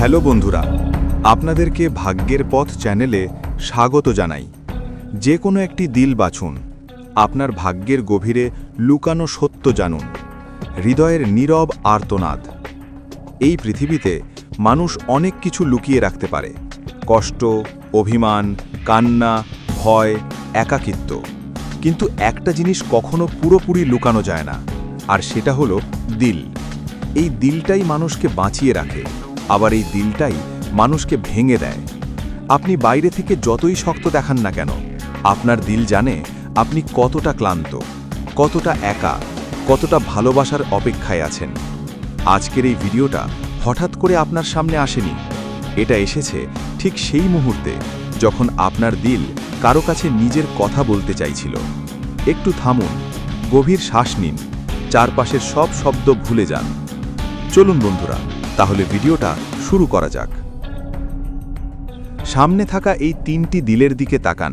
Hello বন্ধুরা, আপনাদেরকে ভাগ্যের পথ চ্যানেলে স্বাগত জানাই। যে কোনো একটি দিল বাছুন, আপনার ভাগ্যের গভীরে লুকানো সত্য জানুন, হৃদয়ের নীরব আর্তনাদ। এই পৃথিবীতে মানুষ অনেক কিছু লুকিয়ে রাখতে পারে, কষ্ট, অভিমান, কান্না, ভয়, একাকিত্ব। কিন্তু একটা জিনিস কখনো পুরোপুরি লুকানো যায় না, আর সেটা হলো দিল। এই দিলটাই মানুষকে বাঁচিয়ে রাখে। আবার এই দিলটাই মানুষকে ভেঙে দেয়। আপনি বাইরে থেকে যতই শক্ত দেখান না কেন, আপনার দিল জানে আপনি কতটা ক্লান্ত, কতটা একা, কতটা ভালোবাসার অপেক্ষায় আছেন। আজকের এই ভিডিওটা হঠাৎ করে আপনার সামনে আসেনি। এটা এসেছে ঠিক সেই মুহূর্তে যখন আপনার দিল কারও কাছে নিজের কথা বলতে চাইছিল। একটু থামুন, গভীর শ্বাস নিন, চারপাশের সব শব্দ ভুলে যান। চলুন বন্ধুরা তাহলে ভিডিওটা শুরু করা যাক। সামনে থাকা এই তিনটি দিলের দিকে তাকান।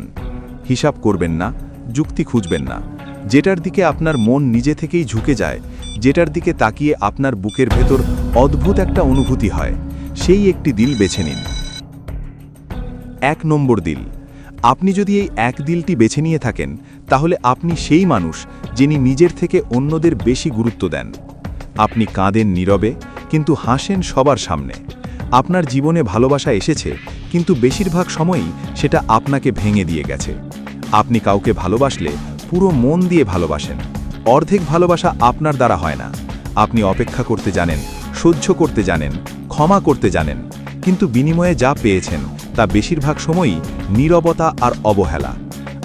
হিসাব করবেন না, যুক্তি খুঁজবেন না। যেটার দিকে আপনার মন নিজে থেকেই ঝুঁকে যায়, যেটার দিকে তাকিয়ে আপনার বুকের ভেতর অদ্ভুত একটা অনুভূতি হয়, সেই একটি দিল বেছে নিন। এক নম্বর দিল। আপনি যদি এই এক দিলটি বেছে নিয়ে থাকেন, তাহলে আপনি সেই মানুষ যিনি নিজের থেকে অন্যদের বেশি গুরুত্ব দেন। আপনি কাঁদেন নীরবে কিন্তু হাসেন সবার সামনে। আপনার জীবনে ভালোবাসা এসেছে, কিন্তু বেশিরভাগ সময়ই সেটা আপনাকে ভেঙে দিয়ে গেছে। আপনি কাউকে ভালোবাসলে পুরো মন দিয়ে ভালোবাসেন। অর্ধেক ভালোবাসা আপনার দ্বারা হয় না। আপনি অপেক্ষা করতে জানেন, সহ্য করতে জানেন, ক্ষমা করতে জানেন, কিন্তু বিনিময়ে যা পেয়েছেন, তা বেশিরভাগ সময়ই নীরবতা আর অবহেলা।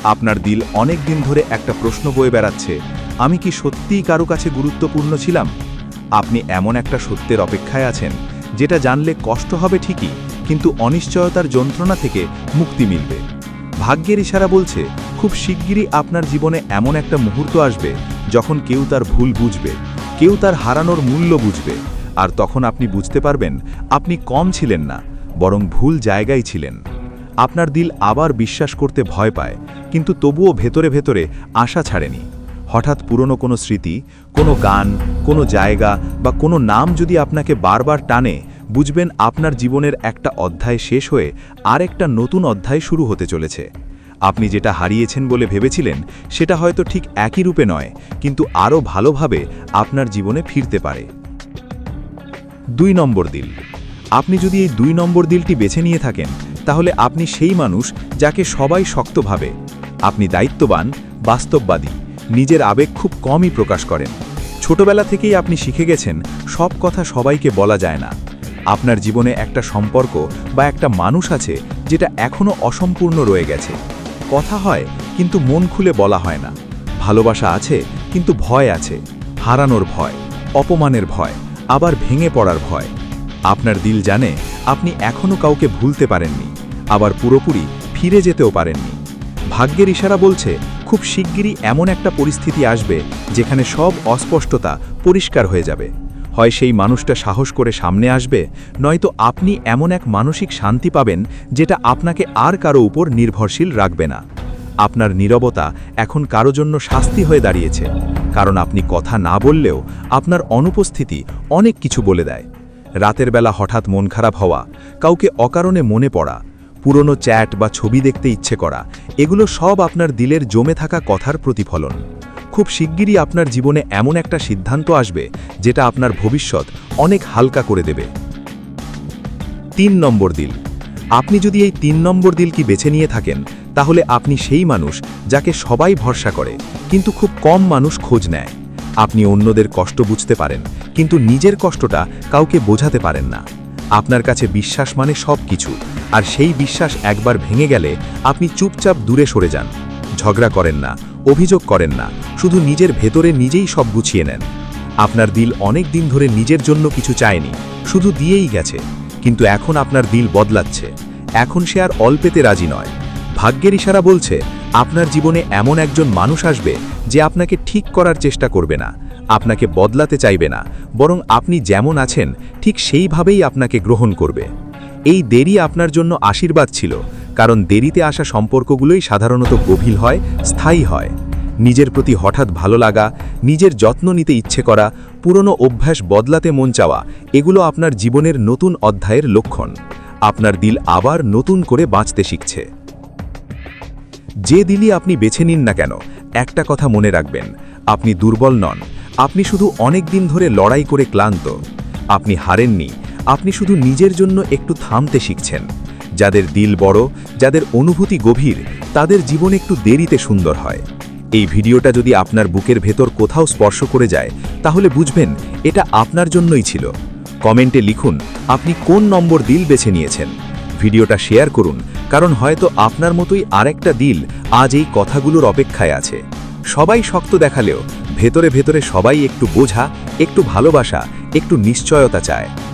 আপনার দিল অনেক দিন ধরে একটা প্রশ্ন বয়ে বেড়াচ্ছে, আমি কি সত্যিই কারও কাছে গুরুত্বপূর্ণ ছিলাম? আপনি এমন একটা সত্যের অপেক্ষায় আছেন, যেটা জানলে কষ্ট হবে ঠিকই, কিন্তু অনিশ্চয়তার যন্ত্রণা থেকে মুক্তি মিলবে। ভাগ্যের ইশারা বলছে, খুব শিগগিরই আপনার জীবনে এমন একটা মুহূর্ত আসবে, যখন কেউ তার ভুল বুঝবে, কেউ তার হারানোর মূল্য বুঝবে, আর তখন আপনি বুঝতে পারবেন, আপনি কম ছিলেন না, বরং ভুল জায়গায় ছিলেন। আপনার দিল আবার বিশ্বাস করতে ভয় পায়, কিন্তু তবুও ভেতরে ভেতরে আশা ছাড়েনি। হঠাৎ পুরনো কোনো স্মৃতি, কোনো গান, কোনো জায়গা বা কোনো নাম যদি আপনাকে বারবার টানে, বুঝবেন আপনার জীবনের একটা অধ্যায় শেষ হয়ে আর একটা নতুন অধ্যায় শুরু হতে চলেছে। আপনি যেটা হারিয়েছেন বলে ভেবেছিলেন, সেটা হয়তো ঠিক একই রূপে নয়, কিন্তু আরও ভালোভাবে আপনার জীবনে ফিরতে পারে। দুই নম্বর দিল। আপনি যদি এই দুই নম্বর দিলটি বেছে নিয়ে থাকেন, তাহলে আপনি সেই মানুষ যাকে সবাই শক্তভাবে আপনি দায়িত্ববান, বাস্তববাদী নিজের আবেগ খুব কমই প্রকাশ করেন। ছোটবেলা থেকেই আপনি শিখে গেছেন, সব কথা সবাইকে বলা যায় না। আপনার জীবনে একটা সম্পর্ক বা একটা মানুষ আছে যেটা এখনও অসম্পূর্ণ রয়ে গেছে। কথা হয়, কিন্তু মন খুলে বলা হয় না। ভালোবাসা আছে, কিন্তু ভয় আছে। হারানোর ভয়, অপমানের ভয়, আবার ভেঙে পড়ার ভয়। আপনার দিল জানে, আপনি এখনও কাউকে ভুলতে পারেননি, আবার পুরোপুরি ফিরে যেতেও পারেননি। ভাগ্যের ইশারা বলছে, খুব শিগগিরই এমন একটা পরিস্থিতি আসবে যেখানে সব অস্পষ্টতা পরিষ্কার হয়ে যাবে। হয় সেই মানুষটা সাহস করে সামনে আসবে, নয়তো আপনি এমন এক মানসিক শান্তি পাবেন যেটা আপনাকে আর কারও উপর নির্ভরশীল রাখবে না। আপনার নীরবতা এখন কারও জন্য শাস্তি হয়ে দাঁড়িয়েছে, কারণ আপনি কথা না বললেও আপনার অনুপস্থিতি অনেক কিছু বলে দেয়। রাতের বেলা হঠাৎ মন খারাপ হওয়া, কাউকে অকারণে মনে পড়া পুরনো চ্যাট বা ছবি দেখতে ইচ্ছে করা, এগুলো সব আপনার দিলের জমে থাকা কথার প্রতিফলন। খুব শিগগিরই আপনার জীবনে এমন একটা সিদ্ধান্ত আসবে, যেটা আপনার ভবিষ্যৎ অনেক হালকা করে দেবে। তিন নম্বর দিল। আপনি যদি এই তিন নম্বর দিল কি বেছে নিয়ে থাকেন, তাহলে আপনি সেই মানুষ যাকে সবাই ভরসা করে, কিন্তু খুব কম মানুষ খোঁজ নেয়। আপনি অন্যদের কষ্ট বুঝতে পারেন, কিন্তু নিজের কষ্টটা কাউকে বোঝাতে পারেন না। আপনার কাছে বিশ্বাস মানে সব কিছু আর সেই বিশ্বাস একবার ভেঙে গেলে আপনি চুপচাপ দূরে সরে যান। ঝগড়া করেন না, অভিযোগ করেন না, শুধু নিজের ভেতরে নিজেই সব গুছিয়ে নেন। আপনার দিল অনেক দিন ধরে নিজের জন্য কিছু চায়নি, শুধু দিয়েই গেছে, কিন্তু এখন আপনার দিল বদলাচ্ছে। এখন সে আর অল্পেতে রাজি নয়। ভাগ্যের ইশারা বলছে, আপনার জীবনে এমন একজন মানুষ আসবে যে আপনাকে ঠিক করার চেষ্টা করবে না। আপনাকে বদলাতে চাইবে না, বরং আপনি যেমন আছেন, ঠিক সেইভাবেই আপনাকে গ্রহণ করবে। এই দেরি আপনার জন্য আশীর্বাদ ছিল, কারণ দেরিতে আসা সম্পর্কগুলোই সাধারণত গভীর হয়, স্থায়ী হয়। নিজের প্রতি হঠাৎ ভালো লাগা, নিজের যত্ন নিতে ইচ্ছে করা, পুরনো অভ্যাস বদলাতে মন চাওয়া, এগুলো আপনার জীবনের নতুন অধ্যায়ের লক্ষণ। আপনার দিল আবার নতুন করে বাঁচতে শিখছে। যে দিলই আপনি বেছে নিন না কেন, একটা কথা মনে রাখবেন, আপনি দুর্বল নন আপনি শুধু অনেক দিন ধরে লড়াই করে ক্লান্ত। আপনি হারেননি। আপনি শুধু নিজের জন্য একটু থামতে শিখছেন। যাদের দিল বড়, যাদের অনুভূতি গভীর, তাদের জীবন একটু দেরিতে সুন্দর হয়। এই ভিডিওটা যদি আপনার বুকের ভেতর কোথাও স্পর্শ করে যায়, তাহলে বুঝবেন এটা আপনার জন্যই ছিল। কমেন্টে লিখুন, আপনি কোন নম্বর দিল বেছে নিয়েছেন? ভিডিওটা শেয়ার করুন, কারণ হয়তো আপনার মতোই আরেকটা দিল আজ এই কথাগুলোর অপেক্ষায় আছে। সবাই শক্ত দেখালেও ভেতরে ভেতরে সবাই একটু বোঝা একটু ভালোবাসা একটু নিশ্চয়তা চায়।